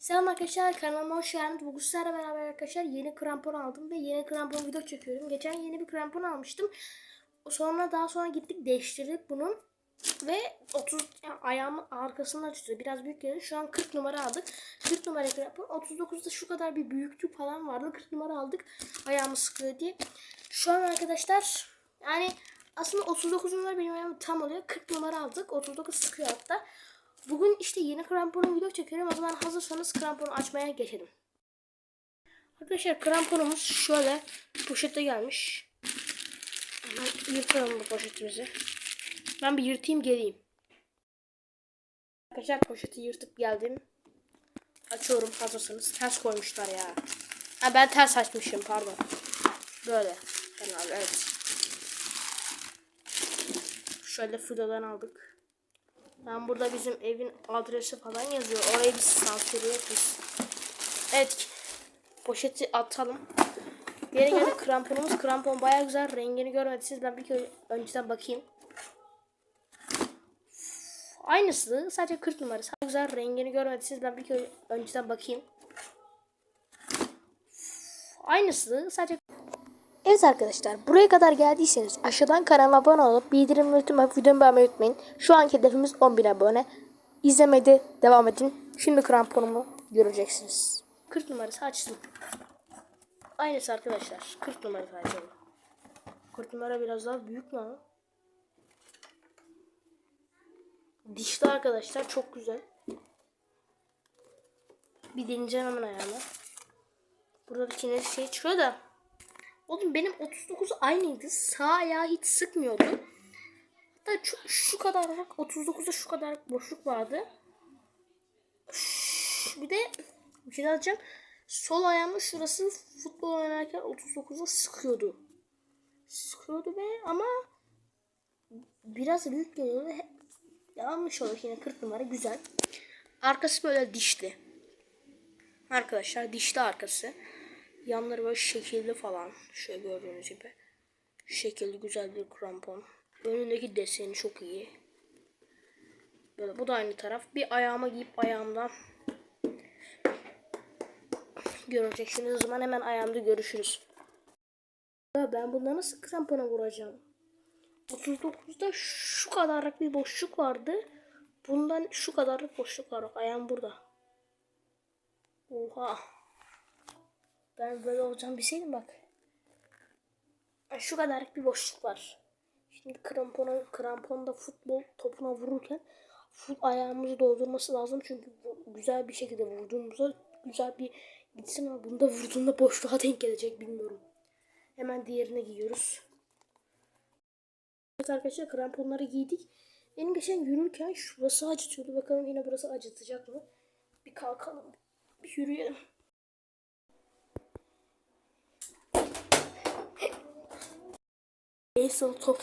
Selam arkadaşlar kanalıma hoş geldiniz. Bugün sizlerle beraber arkadaşlar yeni krampon aldım ve yeni krampon video çekiyorum. Geçen yeni bir krampon almıştım. Sonra daha sonra gittik değiştirdik bunun. Ve 30 yani ayağımın arkasından tutuyor. Biraz büyük geldi. Şu an 40 numara aldık. 40 numara krampon. 39'da şu kadar bir büyüklük falan vardı. 40 numara aldık. Ayağımı sıkıyor diye. Şu an arkadaşlar yani aslında 39 numara benim ayağım tam oluyor. 40 numara aldık. 39 sıkıyor hatta. Bugün işte yeni kramponun video çekiyorum. O zaman hazırsanız kramponu açmaya geçelim. Arkadaşlar kramponumuz şöyle poşette gelmiş. Hemen yırtalım bu poşetimizi. Ben bir yırtayım geleyim. Arkadaşlar poşeti yırtıp geldim. Açıyorum hazırsanız. Ters koymuşlar ya. Ha ben ters açmışım pardon. Böyle. Fena evet. Şöyle filodan aldık. Ben burada bizim evin adresi falan yazıyor. Orayı bir sansürlüyoruz biz. Evet. Poşeti atalım. Geri geldi kramponumuz. Krampon baya güzel. Rengini görmediyseniz ben bir kere önceden bakayım. Aynısı. Sadece 40 numarası. Güzel. Rengini görmediyseniz ben bir kere önceden bakayım. Aynısı. Sadece Evet arkadaşlar buraya kadar geldiyseniz aşağıdan kanalıma abone olup bildirim ve tüm videomu beğenmeyi unutmayın. Şu anki hedefimiz 10.000 abone. İzlemeye de devam edin. Şimdi kramponumu göreceksiniz. 40 numarası açtım. Aynısı arkadaşlar. 40 numarası açalım. 40 numara biraz daha büyük mü? Dişli arkadaşlar çok güzel. Bir deneyeceğim hemen ayağına. Burada bir şey çıkıyor da. Oğlum benim 39 aynıydı. Sağ ayağı hiç sıkmıyordu. Hatta şu, şu kadar bak 39'da şu kadar boşluk vardı. Bir de bir şey diyeceğim. Sol ayağımın şurası futbol oynarken 39'da sıkıyordu. Sıkıyordu be ama biraz büyük geliyordu. Yanlış oldu yine 40 numara güzel. Arkası böyle dişli. Arkadaşlar dişli arkası. Yanları böyle şekilli falan. Şöyle gördüğünüz gibi. Şekilli güzel bir krampon. Önündeki deseni çok iyi. Böyle bu da aynı taraf. Bir ayağıma giyip ayağımdan göreceksiniz. O zaman hemen ayağımda görüşürüz. Ya ben bunda nasıl krampona vuracağım? 39'da şu kadarlık bir boşluk vardı. Bundan şu kadarlık boşluk var. Ayağım burada. Oha. Ben böyle olacağım bilseydim bak. Şu kadarlık bir boşluk var. Şimdi krampona, kramponda futbol topuna vururken fut ayağımızı doldurması lazım. Çünkü güzel bir şekilde vurduğumuzda güzel bir gitsin ama bunda vurduğunda boşluğa denk gelecek bilmiyorum. Hemen diğerine giyiyoruz. Evet arkadaşlar kramponları giydik. Benim geçen yürürken şurası acıtıyordu. Bakalım yine burası acıtacak mı? Bir kalkalım. Bir yürüyelim. Ace top.